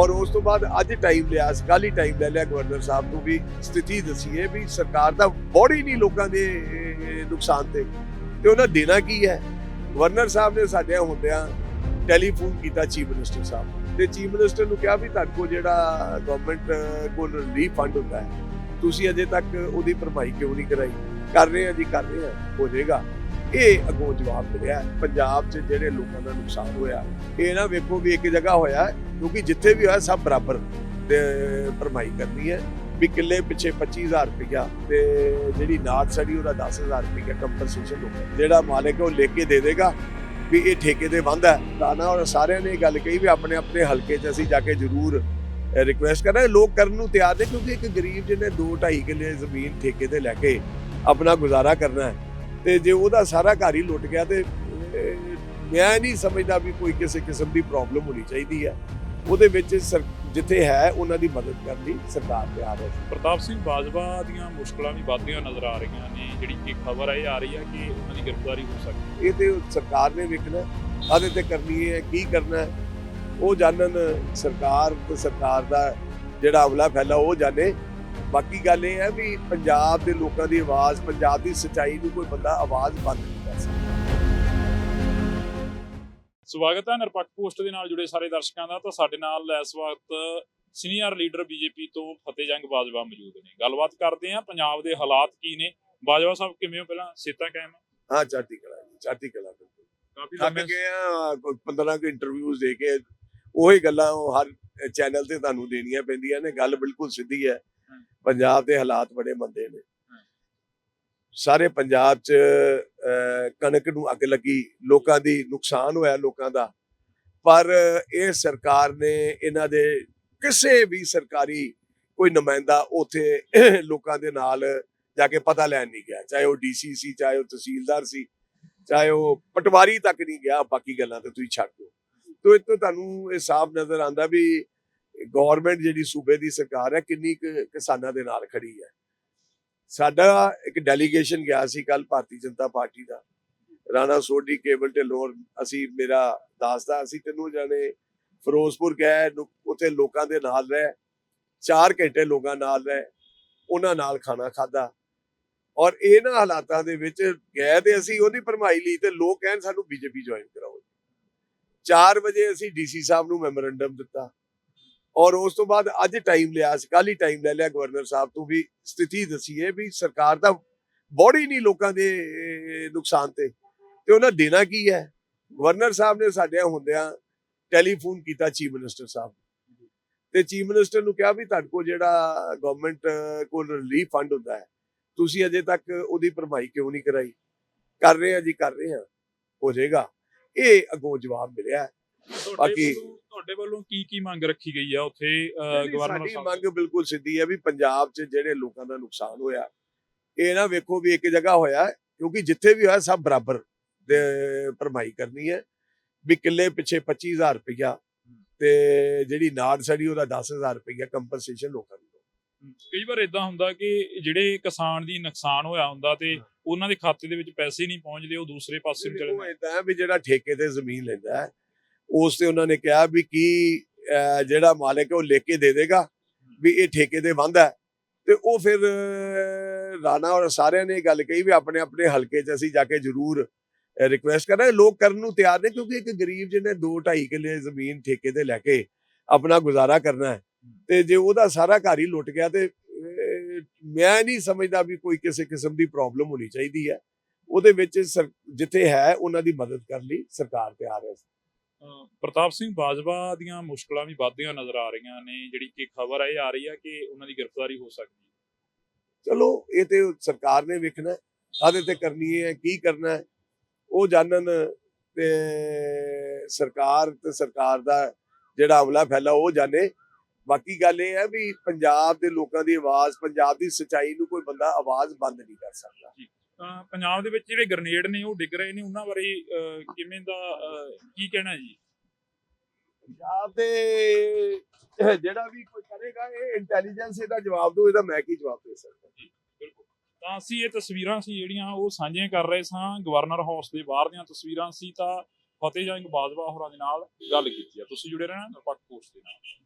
ਔਰ ਉਸ ਤੋਂ ਬਾਅਦ ਅੱਜ ਟਾਈਮ ਲਿਆ ਕੱਲ ਹੀ ਟਾਈਮ ਲੈ ਲਿਆ ਗਵਰਨਰ ਸਾਹਿਬ ਨੂੰ ਵੀ ਸਥਿਤੀ ਦੱਸੀਏ ਵੀ ਸਰਕਾਰ ਦਾ ਬੋੜੀ ਨਹੀਂ ਲੋਕਾਂ ਦੇ ਨੁਕਸਾਨ ਤੇ। ਤੇ ਉਹਨਾਂ ਦੇਣਾ ਕੀ ਹੈ? ਗਵਰਨਰ ਸਾਹਿਬ ਨੇ ਸਾਡੇ ਹੁੰਦਿਆਂ ਟੈਲੀਫੋਨ ਕੀਤਾ ਚੀਫ ਮਿਨਿਸਟਰ ਸਾਹਿਬ ਤੇ ਚੀਫ ਮਿਨਿਸਟਰ ਨੂੰ ਕਿਹਾ ਵੀ ਤੁਹਾਡੇ ਕੋਲ ਜਿਹੜਾ ਗਵਰਨਮੈਂਟ ਕੋਲ ਰਿਲੀਫ ਫੰਡ ਹੁੰਦਾ ਹੈ, ਤੁਸੀਂ ਅਜੇ ਤੱਕ ਉਹਦੀ ਭਰਪਾਈ ਕਿਉਂ ਨਹੀਂ ਕਰਾਈ? ਕਰ ਰਹੇ ਆ ਜੀ, ਕਰ ਰਹੇ ਆ ਹੋ ਜਾਏਗਾ। ਇਹ ਅੱਗੋਂ ਜਵਾਬ ਮਿਲਿਆ ਪੰਜਾਬ 'ਚ ਜਿਹੜੇ ਲੋਕਾਂ ਦਾ ਨੁਕਸਾਨ ਹੋਇਆ, ਇਹ ਨਾ ਵੇਖੋ ਵੀ ਇੱਕ ਜਗ੍ਹਾ ਹੋਇਆ ਕਿਉਂਕਿ ਜਿੱਥੇ ਵੀ ਹੋਇਆ ਸਭ ਬਰਾਬਰ ਤੇ ਭਰਪਾਈ ਕਰਨੀ ਹੈ ਵੀ ਕਿੱਲੇ ਪਿੱਛੇ 25000 ਰੁਪਇਆ ਤੇ ਜਿਹੜੀ ਨਾਟ ਸੜੀ ਉਹਦਾ 10000 ਰੁਪਇਆ ਕੰਪਨਸੇਸ਼ਨ ਹੋਊਗਾ। ਜਿਹੜਾ ਮਾਲਕ ਹੈ ਉਹ ਲੈ ਕੇ ਦੇ ਦੇਗਾ ਵੀ ਇਹ ਠੇਕੇ ਤੇ ਬੰਦ ਹੈ। ਨਾ ਔਰ ਸਾਰਿਆਂ ਨੇ ਇਹ ਗੱਲ ਕਹੀ ਵੀ ਆਪਣੇ ਆਪਣੇ ਹਲਕੇ 'ਚ ਅਸੀਂ ਜਾ ਕੇ ਜ਼ਰੂਰ ਰਿਕੁਐਸਟ ਕਰਾਂਗੇ। ਲੋਕ ਕਰਨ ਨੂੰ ਤਿਆਰ ਨੇ ਕਿਉਂਕਿ ਇੱਕ ਗਰੀਬ ਜਿਹਨੇ 2 2.5 ਕਿੱਲੇ ਜ਼ਮੀਨ ਠੇਕੇ ਤੇ ਲੈ ਕੇ ਆਪਣਾ ਗੁਜ਼ਾਰਾ ਕਰਨਾ ਹੈ। ਤੇ ਜੇ ਉਹਦਾ ਸਾਰਾ ਘਰ ਹੀ ਲੁੱਟ ਗਿਆ ਤੇ ਮੈਂ ਨਹੀਂ ਸਮਝਦਾ ਵੀ ਕੋਈ ਕਿਸੇ ਕਿਸਮ ਦੀ ਪ੍ਰੋਬਲਮ ਹੋਣੀ ਚਾਹੀਦੀ ਹੈ। ਉਹਦੇ ਵਿੱਚ ਜਿੱਥੇ ਹੈ ਉਹਨਾਂ ਦੀ ਮਦਦ ਕਰਨ ਲਈ ਸਰਕਾਰ ਤਿਆਰ ਹੈ। ਪ੍ਰਤਾਪ ਸਿੰਘ ਬਾਜਵਾ ਦੀਆਂ ਮੁਸ਼ਕਲਾਂ ਵੀ ਵੱਧਦੀਆਂ ਨਜ਼ਰ ਆ ਰਹੀਆਂ ਨੇ। ਜਿਹੜੀ ਕਿ ਖਬਰ ਇਹ ਆ ਰਹੀ ਹੈ ਕਿ ਉਹਨਾਂ ਦੀ ਗ੍ਰਿਫਤਾਰੀ ਹੋ ਸਕਦੀ ਇਹ ਤੇ ਸਰਕਾਰ ਨੇ ਵੇਖਣਾ ਆਦੇ ਤੇ ਕਰਨੀ ਹੈ ਕੀ ਕਰਨਾ ਹੈ। ਉਹ ਜਾਣਨ ਸਰਕਾਰ ਤੇ ਸਰਕਾਰ ਦਾ ਜਿਹੜਾ ਅਮਲਾ ਫੈਲਾ ਉਹ ਜਾਣੇ। ਬਾਕੀ ਗੱਲ ਇਹ ਹੈ ਵੀ ਪੰਜਾਬ ਦੇ ਲੋਕਾਂ ਦੀ ਆਵਾਜ਼ ਪੰਜਾਬ ਦੀ ਸੱਚਾਈ ਨੂੰ ਕੋਈ ਬੰਦਾ ਆਵਾਜ਼ ਬੰਦ ਸਵਾਗਤ ਹੈ ਨਿਰਪੱਖ ਪੋਸਟ ਦੇ ਨਾਲ ਜੁੜੇ ਸਾਰੇ ਦਰਸ਼ਕਾਂ ਦਾ। ਤਾਂ ਸਾਡੇ ਨਾਲ ਇਸ ਵਕਤ ਸੀਨੀਅਰ ਲੀਡਰ ਬੀਜੇਪੀ ਤੋਂ ਫਤਿਹ ਜੰਗ ਬਾਜਵਾ ਮੌਜੂਦ ਨੇ। ਗੱਲਬਾਤ ਕਰਦੇ ਹਾਂ ਪੰਜਾਬ ਦੇ ਹਾਲਾਤ ਕੀ ਨੇ। ਬਾਜਵਾ ਸਾਹਿਬ ਕਿਵੇਂ ਹੋ ਪਹਿਲਾਂ? ਸੇਤਾ ਕਾਇਮ ਹਾਂ ਚਾਟੀ ਕਲਾ ਜੀ, ਚਾਟੀ ਕਲਾ ਬਿਲਕੁਲ। ਕਾਫੀ ਲੰਮੇ ਗਏ ਆ ਕੋਈ 15 ਕੁ ਇੰਟਰਵਿਊਜ਼ ਦੇ ਕੇ ਉਹੀ ਗੱਲਾਂ ਹਰ ਚੈਨਲ ਤੇ ਤੁਹਾਨੂੰ ਦੇਣੀਆਂ ਪੈਂਦੀਆਂ ਨੇ। ਗੱਲ ਬਿਲਕੁਲ ਸਿੱਧੀ ਹੈ। ਪੰਜਾਬ ਦੇ ਹਾਲਾਤ ਬੜੇ ਮੰਦੇ ਨੇ। ਸਾਰੇ ਪੰਜਾਬ 'ਚ ਕਣਕ ਨੂੰ ਅੱਗ ਲੱਗੀ, ਲੋਕਾਂ ਦੀ ਨੁਕਸਾਨ ਹੋਇਆ ਲੋਕਾਂ ਦਾ। ਪਰ ਇਹ ਸਰਕਾਰ ਨੇ ਇਹਨਾਂ ਦੇ ਕਿਸੇ ਵੀ ਸਰਕਾਰੀ ਕੋਈ ਨੁਮਾਇੰਦਾ ਉਥੇ ਲੋਕਾਂ ਦੇ ਨਾਲ ਜਾ ਕੇ ਪਤਾ ਲੈਣ ਨਹੀਂ ਗਿਆ। ਚਾਹੇ ਉਹ ਡੀਸੀ ਸੀ, ਚਾਹੇ ਉਹ ਤਹਿਸੀਲਦਾਰ ਸੀ, ਚਾਹੇ ਉਹ ਪਟਵਾਰੀ ਤੱਕ ਨਹੀਂ ਗਿਆ। ਬਾਕੀ ਗੱਲਾਂ ਤੇ ਤੁਸੀਂ ਛੱਡ ਦਿਓ। ਤੋ ਇਹ ਤੋਂ ਤੁਹਾਨੂੰ ਇਹ ਸਾਫ਼ ਨਜ਼ਰ ਆਂਦਾ ਵੀ ਗਵਰਨਮੈਂਟ ਜਿਹੜੀ ਸੂਬੇ ਦੀ ਸਰਕਾਰ ਹੈ, ਕਿੰਨੀ ਕੁ ਕਿਸਾਨਾਂ ਦੇ ਨਾਲ ਖੜੀ ਹੈ। ਸਾਡਾ ਇੱਕ ਡੈਲੀਗੇਸ਼ਨ ਗਿਆ ਸੀ ਕੱਲ ਭਾਰਤੀ ਜਨਤਾ ਪਾਰਟੀ ਦਾ। ਰਾਣਾ ਸੋਢੀ ਕੇਬਲ ਢਿੱਲੋਂ ਅਸੀਂ, ਮੇਰਾ ਦਾਸਤਾ ਅਸੀਂ ਤੈਨੂੰ ਜਾਣੇ ਫਿਰੋਜ਼ਪੁਰ ਗਏ ਉੱਥੇ ਲੋਕਾਂ ਦੇ ਨਾਲ ਰਹੇ। 4 ਘੰਟੇ ਲੋਕਾਂ ਨਾਲ ਰਹੇ, ਉਹਨਾਂ ਨਾਲ ਖਾਣਾ ਖਾਦਾ ਔਰ ਇਹਨਾਂ ਹਾਲਾਤਾਂ ਦੇ ਵਿੱਚ ਗਏ ਤੇ ਅਸੀਂ ਉਹਦੀ ਭਰਮਾਈ ਲਈ ਤੇ ਲੋਕ ਕਹਿਣ ਸਾਨੂੰ ਬੀਜੇਪੀ ਜੁਆਇਨ ਕਰਾਓ। 4 ਵਜੇ ਅਸੀਂ ਡੀਸੀ ਸਾਹਿਬ ਨੂੰ ਮੈਮੋਰੈਂਡਮ ਦਿੱਤਾ। ਔਰ ਉਸ ਤੋਂ ਬਾਅਦ ਅੱਜ ਟਾਈਮ ਲਿਆ ਸੀ ਕੱਲ੍ਹ ਹੀ ਟਾਈਮ ਲੈ ਲਿਆ ਗਵਰਨਰ ਸਾਹਿਬ ਤੋਂ ਵੀ ਸਥਿਤੀ ਦੱਸੀਏ ਵੀ ਸਰਕਾਰ ਦਾ ਬੋੜੀ ਨਹੀਂ ਲੋਕਾਂ ਦੇ ਨੁਕਸਾਨ ਤੇ। ਤੇ ਉਹਨਾਂ ਦੇਣਾ ਕੀ ਹੈ? ਗਵਰਨਰ ਸਾਹਿਬ ਨੇ ਸਾਡੇ ਹੁੰਦਿਆਂ ਟੈਲੀਫੋਨ ਕੀਤਾ ਚੀਫ ਮਿਨਿਸਟਰ ਸਾਹਿਬ। ਤੇ ਚੀਫ ਮਿਨਿਸਟਰ ਨੂੰ ਕਿਹਾ ਵੀ ਤੁਹਾਡੇ ਕੋਲ ਜਿਹੜਾ ਗਵਰਨਮੈਂਟ ਕੋਲ ਰਿਲੀਫ ਫੰਡ ਹੁੰਦਾ ਹੈ ਤੁਸੀਂ ਅਜੇ ਤੱਕ ਉਹਦੀ ਭਰਪਾਈ ਕਿਉਂ ਨਹੀਂ ਕਰਾਈ? ਕਰ ਰਹੇ ਆ ਜੀ ਕਰ ਰਹੇ ਆ ਹੋ ਜਾਏਗਾ। ਇਹ ਅੱਗੋਂ ਜਵਾਬ ਮਿਲਿਆ ਬਾਕੀ- ਤੁਹਾਡੇ ਵੱਲੋਂ ਕੀ ਕੀ ਮੰਗ ਰੱਖੀ ਗਈ ਆ ਉੱਥੇ ਗਵਰਨਰ ਸਾਡੀ ਮੰਗ ਬਿਲਕੁਲ ਸਿੱਧੀ ਹੈ ਵੀ ਪੰਜਾਬ 'ਚ ਜਿਹੜੇ ਲੋਕਾਂ ਦਾ ਨੁਕਸਾਨ ਹੋਇਆ ਇਹ ਨਾ ਵੇਖੋ ਵੀ ਇੱਕ ਜਗ੍ਹਾ ਹੋਇਆ ਕਿਉਂਕਿ ਜਿੱਥੇ ਵੀ ਹੋਇਆ ਸਭ ਬਰਾਬਰ ਦੇ ਭਰਪਾਈ ਕਰਨੀ ਹੈ ਵੀ ਕਿੱਲੇ ਪਿੱਛੇ 25000 ਰੁਪਇਆ ਤੇ ਜਿਹੜੀ ਨਾੜ ਸੜੀ ਉਹਦਾ 10000 ਰੁਪਇਆ ਕੰਪਨਸੇਸ਼ਨ ਲੋਕਾਂ ਨੂੰ ਕਈ ਵਾਰ ਇਦਾਂ ਹੁੰਦਾ ਕਿ ਜਿਹੜੇ ਕਿਸਾਨ ਦੀ ਨੁਕਸਾਨ ਹੋਇਆ ਹੁੰਦਾ ਤੇ ਉਹਨਾਂ ਦੇ ਖਾਤੇ ਦੇ ਵਿੱਚ ਪੈਸੇ ਨਹੀਂ ਪਹੁੰਚਦੇ ਉਹ ਦੂਸਰੇ ਪਾਸੇ ਚਲੇ ਉਹ ਇਦਾਂ ਵੀ ਜਿਹੜਾ ਠੇਕੇ ਤੇ ਜ਼ਮੀਨ ਲੈਂਦਾ ਹੈ ਉਸ ਤੇ ਉਹਨਾਂ ਨੇ ਕਿਹਾ ਵੀ ਕੀ ਜਿਹੜਾ ਮਾਲਕ ਹੈ ਉਹ ਲੈ ਕੇ ਦੇ ਦੇਗਾ ਵੀ ਇਹ ਠੇਕੇ ਤੇ ਬੰਦ ਹੈ। ਤੇ ਉਹ ਫਿਰ ਰਾਣਾ ਔਰ ਸਾਰਿਆਂ ਨੇ ਇਹ ਗੱਲ ਕਹੀ ਵੀ ਆਪਣੇ ਆਪਣੇ ਹਲਕੇ 'ਚ ਅਸੀਂ ਜਾ ਕੇ ਜ਼ਰੂਰ ਰਿਕੁਐਸਟ ਕਰਾਂਗੇ। ਲੋਕ ਕਰਨ ਨੂੰ ਤਿਆਰ ਨੇ ਕਿਉਂਕਿ ਇੱਕ ਗਰੀਬ ਜਿਹਨੇ 2 2.5 ਕਿੱਲੇ ਜ਼ਮੀਨ ਠੇਕੇ ਤੇ ਲੈ ਕੇ ਆਪਣਾ ਗੁਜ਼ਾਰਾ ਕਰਨਾ ਹੈ। ਤੇ ਜੇ ਉਹਦਾ ਸਾਰਾ ਘਰ ਹੀ ਲੁੱਟ ਗਿਆ ਤੇ ਮੈਂ ਨਹੀਂ ਸਮਝਦਾ ਵੀ ਕੋਈ ਕਿਸੇ ਕਿਸਮ ਦੀ ਪ੍ਰੋਬਲਮ ਹੋਣੀ ਚਾਹੀਦੀ ਹੈ। ਉਹਦੇ ਵਿੱਚ ਸਰ- ਜਿੱਥੇ ਹੈ ਉਹਨਾਂ ਦੀ ਮਦਦ ਕਰਨ ਲਈ ਸਰਕਾਰ ਤਿਆਰ ਹੈ। ਪ੍ਰਤਾਪ ਸਿੰਘ ਬਾਜਵਾ ਦੀਆਂ ਮੁਸ਼ਕਲਾਂ ਵੀ ਵੱਧਦੀਆਂ ਨਜ਼ਰ ਆ ਰਹੀਆਂ ਨੇ ਜਿਹੜੀ ਕਿ ਖਬਰ ਇਹ ਆ ਰਹੀ ਹੈ ਕਿ ਉਹਨਾਂ ਦੀ ਗ੍ਰਿਫਤਾਰੀ ਹੋ ਸਕਦੀ ਹੈ। ਚਲੋ ਇਹ ਤੇ ਸਰਕਾਰ ਨੇ ਵੇਖਣਾ ਆਦੇ ਤੇ ਕਰਨੀ ਹੈ ਕੀ ਕਰਨਾ ਹੈ ਉਹ ਜਾਣਨ ਤੇ ਸਰਕਾਰ ਤੇ ਸਰਕਾਰ ਦਾ ਜਿਹੜਾ ਅਮਲਾ ਫੈਲਾ ਉਹ ਜਾਣੇ। ਬਾਕੀ ਗੱਲ ਇਹ ਹੈ ਵੀ ਪੰਜਾਬ ਦੇ ਲੋਕਾਂ ਦੀ ਆਵਾਜ਼ ਪੰਜਾਬ ਦੀ ਸੱਚਾਈ ਨੂੰ ਕੋਈ ਬੰਦਾ ਆਵਾਜ਼ ਬੰਦ ਨਹੀਂ ਕਰ ਸਕਦਾ। ਤਾਂ ਪੰਜਾਬ ਦੇ ਵਿੱਚ ਜਿਹੜੇ ਗ੍ਰਨੇਡ ਨੇ ਉਹ ਡਿੱਗ ਰਹੇ ਨੇ ਉਹਨਾਂ ਬਾਰੇ ਕਿਵੇਂ ਦਾ ਕੀ ਕਹਿਣਾ ਜੀ? ਪੰਜਾਬ ਦੇ ਜਿਹੜਾ ਵੀ ਕੋਈ ਕਰੇਗਾ ਇਹ ਇੰਟੈਲੀਜੈਂਸ ਇਹਦਾ ਜਵਾਬ ਦੋ ਇਹਦਾ ਮੈਂ ਕੀ ਜਵਾਬ ਦੇ ਸਕਦਾ? ਬਿਲਕੁਲ। ਤਾਂ ਅਸੀਂ ਇਹ ਤਸਵੀਰਾਂ ਸੀ ਜਿਹੜੀਆਂ ਉਹ ਸਾਂਝੀਆਂ ਕਰ ਰਹੇ ਸਾਂ ਗਵਰਨਰ ਹਾਊਸ ਦੇ ਬਾਹਰ ਦੀਆਂ ਤਸਵੀਰਾਂ ਸੀ ਤਾਂ ਫਤਿਹ ਜੰਗ ਬਾਜਵਾ ਹੋਰਾਂ ਦੇ ਨਾਲ ਗੱਲ ਕੀਤੀ ਆ। ਤੁਸੀਂ ਜੁੜੇ ਰਹਿਣਾ ਨਿਰਪੱਖ ਪੋਸਟ ਦੇ ਨਾਲ।